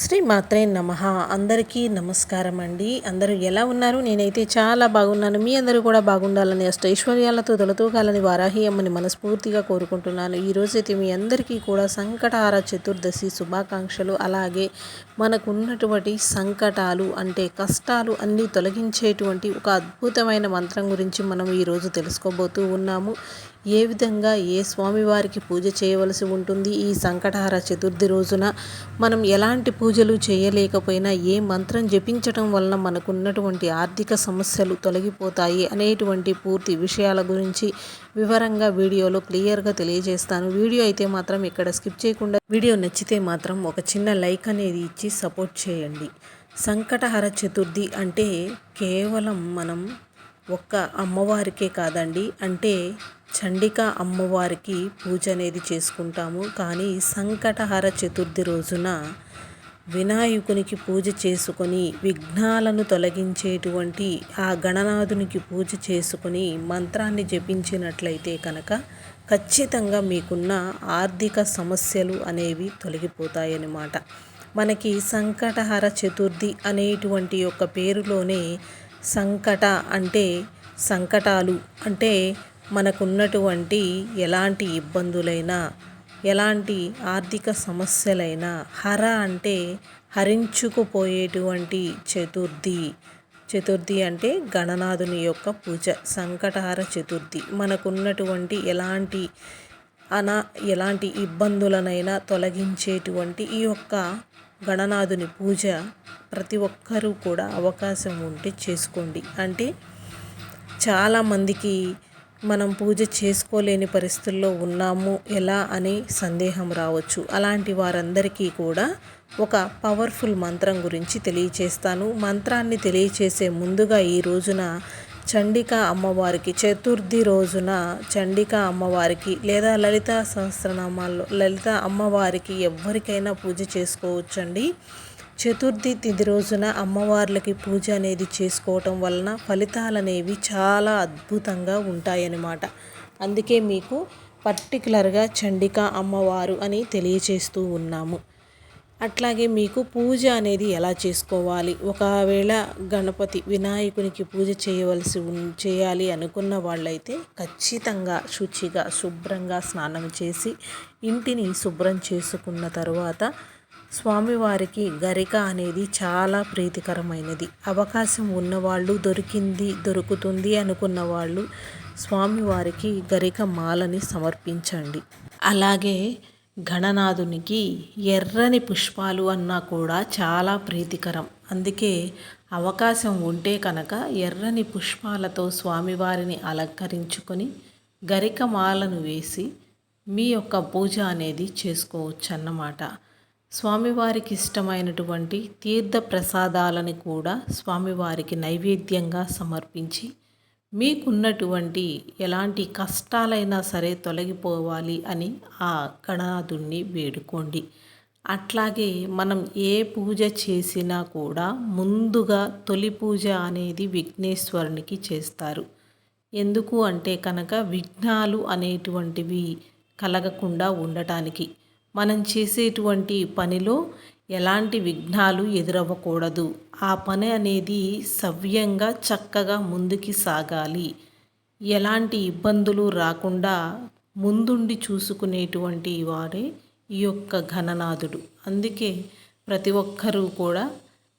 శ్రీ మాత్రే నమ. అందరికీ నమస్కారం అండి. అందరూ ఎలా ఉన్నారు? నేనైతే చాలా బాగున్నాను. మీ అందరూ కూడా బాగుండాలని అష్టైశ్వర్యాలతో తొలతూగాలని వారాహి అమ్మని మనస్ఫూర్తిగా కోరుకుంటున్నాను. ఈరోజైతే మీ అందరికీ కూడా సంకటహార చతుర్దశి శుభాకాంక్షలు. అలాగే మనకున్నటువంటి సంకటాలు అంటే కష్టాలు అన్నీ తొలగించేటువంటి ఒక అద్భుతమైన మంత్రం గురించి మనం ఈరోజు తెలుసుకోబోతూ ఉన్నాము. ఏ విధంగా ఏ స్వామివారికి పూజ చేయవలసి ఉంటుంది? ఈ సంకటహార చతుర్థి రోజున మనం ఎలాంటి పూజలు చేయలేకపోయినా ఏ మంత్రం జపించటం వలన మనకున్నటువంటి ఆర్థిక సమస్యలు తొలగిపోతాయి అనేటువంటి పూర్తి విషయాల గురించి వివరంగా వీడియోలో క్లియర్గా తెలియజేస్తాను. వీడియో అయితే మాత్రం ఇక్కడ స్కిప్ చేయకుండా వీడియో నచ్చితే మాత్రం ఒక చిన్న లైక్ అనేది ఇచ్చి సపోర్ట్ చేయండి. సంకటహర చతుర్థి అంటే కేవలం మనం ఒక్క అమ్మవారికే కాదండి అంటే చండిక అమ్మవారికి పూజ అనేది చేసుకుంటాము. కానీ సంకటహర చతుర్థి రోజున వినాయకునికి పూజ చేసుకొని విఘ్నాలను తొలగించేటువంటి ఆ గణనాథునికి పూజ చేసుకొని మంత్రాన్ని జపించినట్లయితే కనుక ఖచ్చితంగా మీకున్న ఆర్థిక సమస్యలు అనేవి తొలగిపోతాయన్నమాట. మనకి సంకటహర చతుర్థి అనేటువంటి యొక్క పేరులోనే సంకట అంటే సంకటాలు అంటే మనకున్నటువంటి ఎలాంటి ఇబ్బందులైనా ఎలాంటి ఆర్థిక సమస్యలైనా హర అంటే హరించుకుపోయేటువంటి చతుర్థి. చతుర్థి అంటే గణనాథుని యొక్క పూజ సంకటహార చతుర్థి. మనకున్నటువంటి ఎలాంటి అనా ఎలాంటి ఇబ్బందులనైనా తొలగించేటువంటి ఈ యొక్క గణనాథుని పూజ ప్రతి ఒక్కరూ కూడా అవకాశం ఉంటే చేసుకోండి. అంటే చాలామందికి మనం పూజ చేసుకోలేని పరిస్థితుల్లో ఉన్నాము ఎలా అని సందేహం రావచ్చు. అలాంటి వారందరికీ కూడా ఒక పవర్ఫుల్ మంత్రం గురించి తెలియచేస్తాను. మంత్రాన్ని తెలియచేసే ముందుగా ఈ రోజున చండిక అమ్మవారికి చతుర్థి రోజున చండిక అమ్మవారికి లేదా లలిత సహస్రనామాల్లో లలిత అమ్మవారికి ఎవరికైనా పూజ చేసుకోవచ్చండి. చతుర్థి తిథి రోజున అమ్మవార్లకి పూజ అనేది చేసుకోవటం వలన ఫలితాలు అనేవి చాలా అద్భుతంగా ఉంటాయన్నమాట. అందుకే మీకు పర్టికులర్గా చండిక అమ్మవారు అని తెలియచేస్తూ ఉన్నాము. అట్లాగే మీకు పూజ అనేది ఎలా చేసుకోవాలి? ఒకవేళ గణపతి వినాయకునికి పూజ చేయవలసి చేయాలి అనుకున్న వాళ్ళైతే ఖచ్చితంగా శుచిగా శుభ్రంగా స్నానం చేసి ఇంటిని శుభ్రం చేసుకున్న తర్వాత స్వామివారికి గరిక అనేది చాలా ప్రీతికరమైనది. అవకాశం ఉన్నవాళ్ళు దొరికింది దొరుకుతుంది అనుకున్న వాళ్ళు స్వామివారికి గరిక మాలని సమర్పించండి. అలాగే గణనాథునికి ఎర్రని పుష్పాలు అన్నా కూడా చాలా ప్రీతికరం. అందుకే అవకాశం ఉంటే కనుక ఎర్రని పుష్పాలతో స్వామివారిని అలంకరించుకొని గరిక మాలను వేసి మీ యొక్క పూజ అనేది చేసుకోవచ్చు అన్నమాట స్వామివారికి ఇష్టమైనటువంటి తీర్థ ప్రసాదాలని కూడా స్వామివారికి నైవేద్యంగా సమర్పించి మీకున్నటువంటి ఎలాంటి కష్టాలైనా సరే తొలగిపోవాలి అని ఆ గణనాథుణ్ణి వేడుకోండి. అట్లాగే మనం ఏ పూజ చేసినా కూడా ముందుగా తొలి పూజ అనేది విఘ్నేశ్వరునికి చేస్తారు. ఎందుకు అంటే కనుక విఘ్నాలు అనేటువంటివి కలగకుండా ఉండటానికి మనం చేసేటువంటి పనిలో ఎలాంటి విఘ్నాలు ఎదురవ్వకూడదు. ఆ పని అనేది సవ్యంగా చక్కగా ముందుకి సాగాలి. ఎలాంటి ఇబ్బందులు రాకుండా ముందుండి చూసుకునేటువంటి వారే ఈ యొక్క ఘననాథుడు. అందుకే ప్రతి ఒక్కరూ కూడా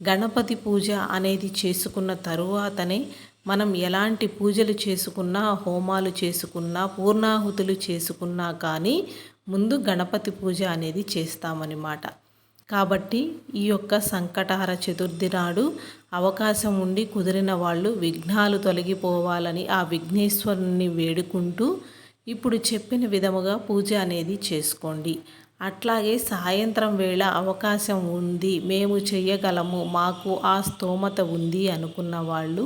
గణపతి పూజ అనేది చేసుకున్న తరువాతనే మనం ఎలాంటి పూజలు చేసుకున్నా హోమాలు చేసుకున్నా పూర్ణాహుతులు చేసుకున్నా కానీ ముందు గణపతి పూజ అనేది చేస్తామన్నమాట కాబట్టి ఈ యొక్క సంకటహర చతుర్థి నాడు అవకాశం ఉండి కుదిరిన వాళ్ళు విఘ్నాలు తొలగిపోవాలని ఆ విఘ్నేశ్వరుని వేడుకుంటూ ఇప్పుడు చెప్పిన విధముగా పూజ అనేది చేసుకోండి. అట్లాగే సాయంత్రం వేళ అవకాశం ఉంది మేము చెయ్యగలము మాకు ఆ స్తోమత ఉంది అనుకున్న వాళ్ళు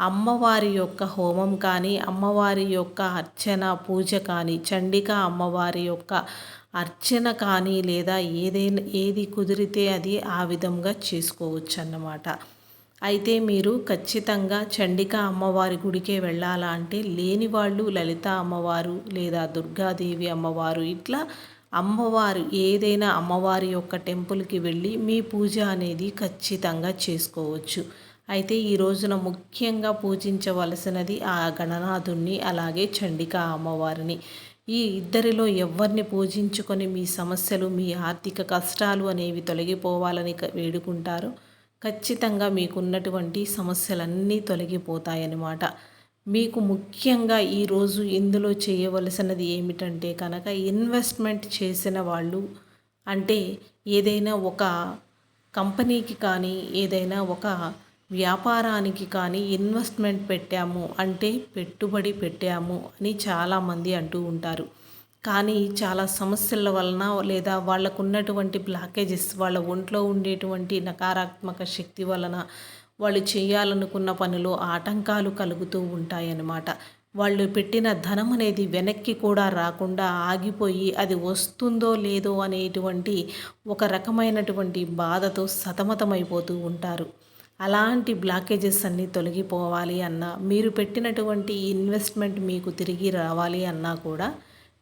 అమ్మవారి యొక్క హోమం కానీ అమ్మవారి యొక్క అర్చన పూజ కానీ చండిక అమ్మవారి యొక్క అర్చన కానీ లేదా ఏదైనా ఏది కుదిరితే అది ఆ విధంగా చేసుకోవచ్చు అన్నమాట అయితే మీరు ఖచ్చితంగా చండిక అమ్మవారి గుడికే వెళ్ళాలా అంటే లేని వాళ్ళు లలిత అమ్మవారు లేదా దుర్గాదేవి అమ్మవారు ఇట్లా అమ్మవారు ఏదైనా అమ్మవారి యొక్క టెంపుల్కి వెళ్ళి మీ పూజ అనేది ఖచ్చితంగా చేసుకోవచ్చు. అయితే ఈ రోజున ముఖ్యంగా పూజించవలసినది ఆ గణనాథుణ్ణి అలాగే చండికా అమ్మవారిని. ఈ ఇద్దరిలో ఎవరిని పూజించుకొని మీ సమస్యలు మీ ఆర్థిక కష్టాలు అనేవి తొలగిపోవాలని వేడుకుంటారు. ఖచ్చితంగా మీకున్నటువంటి సమస్యలన్నీ తొలగిపోతాయన్నమాట. మీకు ముఖ్యంగా ఈరోజు ఇందులో చేయవలసినది ఏమిటంటే కనుక ఇన్వెస్ట్మెంట్ చేసిన వాళ్ళు అంటే ఏదైనా ఒక కంపెనీకి కానీ ఏదైనా ఒక వ్యాపారానికి కానీ ఇన్వెస్ట్మెంట్ పెట్టాము అంటే పెట్టుబడి పెట్టాము అని చాలామంది అంటూ ఉంటారు. కానీ చాలా సమస్యల వలన లేదా వాళ్ళకు ఉన్నటువంటి బ్లాకేజెస్ వాళ్ళ ఒంట్లో ఉండేటువంటి నకారాత్మక శక్తి వలన వాళ్ళు చేయాలనుకున్న పనిలో ఆటంకాలు కలుగుతూ ఉంటాయన్నమాట. వాళ్ళు పెట్టిన ధనం అనేది వెనక్కి కూడా రాకుండా ఆగిపోయి అది వస్తుందో లేదో అనేటువంటి ఒక రకమైనటువంటి బాధతో సతమతమైపోతూ ఉంటారు. అలాంటి బ్లాకేజెస్ అన్నీ తొలగిపోవాలి అన్నా మీరు పెట్టినటువంటి ఇన్వెస్ట్మెంట్ మీకు తిరిగి రావాలి అన్నా కూడా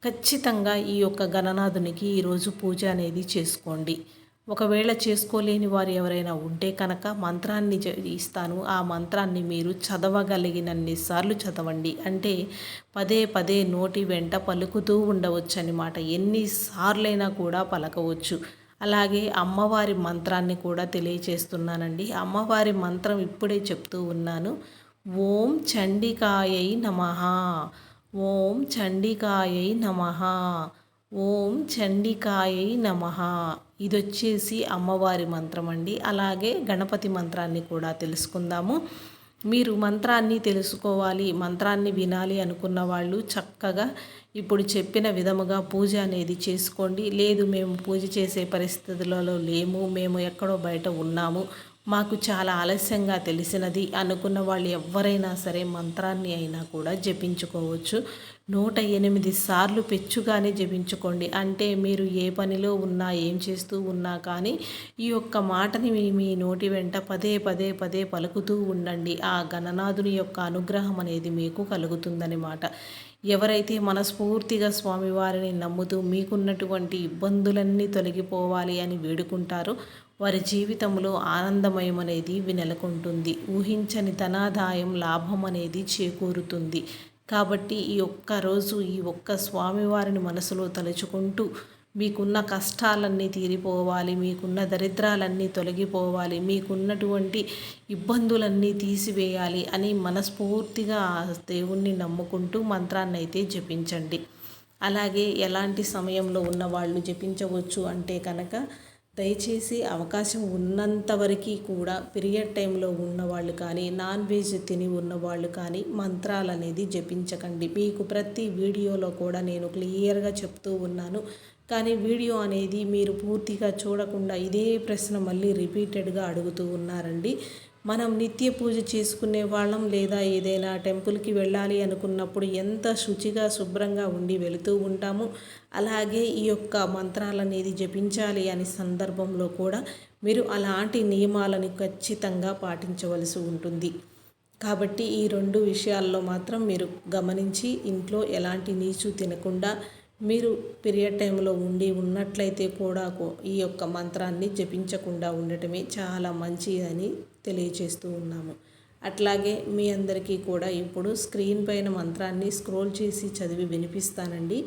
ఖచ్చితంగా ఈ యొక్క గణనాథునికి ఈరోజు పూజ అనేది చేసుకోండి. ఒకవేళ చేసుకోలేని వారు ఎవరైనా ఉంటే కనుక మంత్రాన్ని ఇస్తాను ఆ మంత్రాన్ని మీరు చదవగలిగినన్ని సార్లు చదవండి. అంటే పదే పదే నోటి వెంట పలుకుతూ ఉండవచ్చు అన్నమాట ఎన్నిసార్లైనా కూడా పలకవచ్చు. అలాగే అమ్మవారి మంత్రాన్ని కూడా తెలియచేస్తున్నానండి. అమ్మవారి మంత్రం ఇప్పుడే చెప్తూ ఉన్నాను. ఓం చండికాయై నమ. ఓం చండికాయై నమ. ఓం చండికాయై నమ. ఇది వచ్చేసి అమ్మవారి మంత్రం అండి అలాగే గణపతి మంత్రాన్ని కూడా తెలుసుకుందాము. మీరు మంత్రాన్ని తెలుసుకోవాలి మంత్రాన్ని వినాలి అనుకున్న వాళ్ళు చక్కగా ఇప్పుడు చెప్పిన విధముగా పూజ అనేది చేసుకోండి. లేదు మేము పూజ చేసే పరిస్థితులలో లేము మేము ఎక్కడో బయట ఉన్నాము మాకు చాలా ఆలస్యంగా తెలిసినది అనుకున్న వాళ్ళు ఎవరైనా సరే మంత్రాన్ని అయినా కూడా జపించుకోవచ్చు. నూట ఎనిమిది సార్లు పెచ్చుగానే జపించుకోండి. అంటే మీరు ఏ పనిలో ఉన్నా ఏం చేస్తూ ఉన్నా కానీ ఈ యొక్క మాటని మీ మీ నోటి వెంట పదే పదే పదే పలుకుతూ ఉండండి. ఆ గణనాథుని యొక్క అనుగ్రహం అనేది మీకు కలుగుతుందనమాట ఎవరైతే మనస్ఫూర్తిగా స్వామివారిని నమ్ముతూ మీకున్నటువంటి ఇబ్బందులన్నీ తొలగిపోవాలి అని వేడుకుంటారో వారి జీవితంలో ఆనందమయం అనేది నెలకొంటుంది ఊహించని ధనాదాయం లాభం అనేది చేకూరుతుంది. కాబట్టి ఈ ఒక్క రోజు ఈ ఒక్క స్వామివారిని మనసులో తలుచుకుంటూ మీకున్న కష్టాలన్నీ తీరిపోవాలి మీకున్న దరిద్రాలన్నీ తొలగిపోవాలి మీకున్నటువంటి ఇబ్బందులన్నీ తీసివేయాలి అని మనస్ఫూర్తిగా దేవుణ్ణి నమ్ముకుంటూ మంత్రాన్ని అయితే జపించండి. అలాగే ఎలాంటి సమయంలో ఉన్న వాళ్ళు జపించవచ్చు అంటే కనుక దయచేసి అవకాశం ఉన్నంతవరకు కూడా పీరియడ్ టైంలో ఉన్నవాళ్ళు కానీ నాన్ వెజ్ తిని ఉన్నవాళ్ళు కానీ మంత్రాలు అనేది జపించకండి. మీకు ప్రతి వీడియోలో కూడా నేను క్లియర్గా చెప్తూ ఉన్నాను. కానీ వీడియో అనేది మీరు పూర్తిగా చూడకుండా ఇదే ప్రశ్న మళ్ళీ రిపీటెడ్గా అడుగుతూ ఉన్నారండి. మనం నిత్య పూజ చేసుకునే వాళ్ళం లేదా ఏదైనా టెంపుల్కి వెళ్ళాలి అనుకున్నప్పుడు ఎంత శుచిగా శుభ్రంగా ఉండి వెళుతూ ఉంటాము. అలాగే ఈ యొక్క మంత్రాలు అనేది జపించాలి అనే సందర్భంలో కూడా మీరు అలాంటి నియమాలను ఖచ్చితంగా పాటించవలసి ఉంటుంది. కాబట్టి ఈ రెండు విషయాల్లో మాత్రం మీరు గమనించి ఇంట్లో ఎలాంటి నీచు తినకుండా మీరు పీరియడ్ టైంలో ఉండి ఉన్నట్లయితే కూడా ఈ యొక్క మంత్రాన్ని జపించకుండా ఉండటమే చాలా మంచిదని తెలియచేస్తూ ఉన్నాము. అట్లాగే మీ అందరికీ కూడా ఇప్పుడు స్క్రీన్ పైన మంత్రాన్ని స్క్రోల్ చేసి చదివి వినిపిస్తానండి.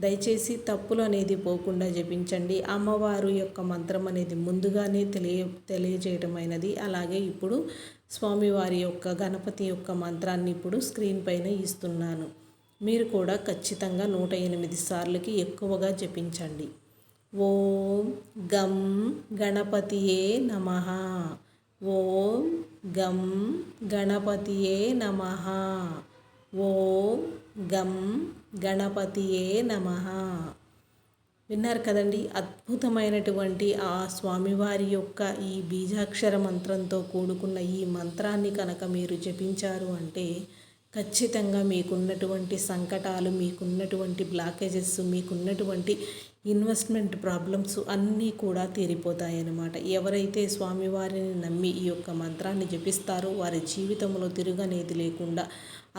దయచేసి తప్పులు అనేది పోకుండా జపించండి. అమ్మవారు యొక్క మంత్రం అనేది ముందుగానే తెలియ తెలియజేయటమైనది అలాగే ఇప్పుడు స్వామివారి యొక్క గణపతి యొక్క మంత్రాన్ని ఇప్పుడు స్క్రీన్ పైన ఇస్తున్నాను. మీరు కూడా ఖచ్చితంగా నూట ఎనిమిది సార్లకి ఎక్కువగా జపించండి. ఓం గం గణపతియే నమ. ఓం గం గణపతియే నమ. ఓం గం గణపతియే నమ. విన్నారు కదండి అద్భుతమైనటువంటి ఆ స్వామివారి యొక్క ఈ బీజాక్షర మంత్రంతో కూడుకున్న ఈ మంత్రాన్ని కనుక మీరు జపించారు అంటే ఖచ్చితంగా మీకున్నటువంటి సంకటాలు మీకున్నటువంటి బ్లాకేజెస్ మీకున్నటువంటి ఇన్వెస్ట్మెంట్ ప్రాబ్లమ్స్ అన్నీ కూడా తీరిపోతాయన్నమాట. ఎవరైతే స్వామివారిని నమ్మి ఈ యొక్క మంత్రాన్ని జపిస్తారో వారి జీవితంలో తిరగనేది లేకుండా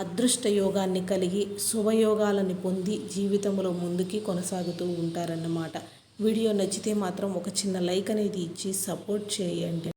అదృష్ట యోగాన్ని కలిగి శుభయోగాలని పొంది జీవితంలో ముందుకి కొనసాగుతూ ఉంటారన్నమాట. వీడియో నచ్చితే మాత్రం ఒక చిన్న లైక్ అనేది ఇచ్చి సపోర్ట్ చేయండి.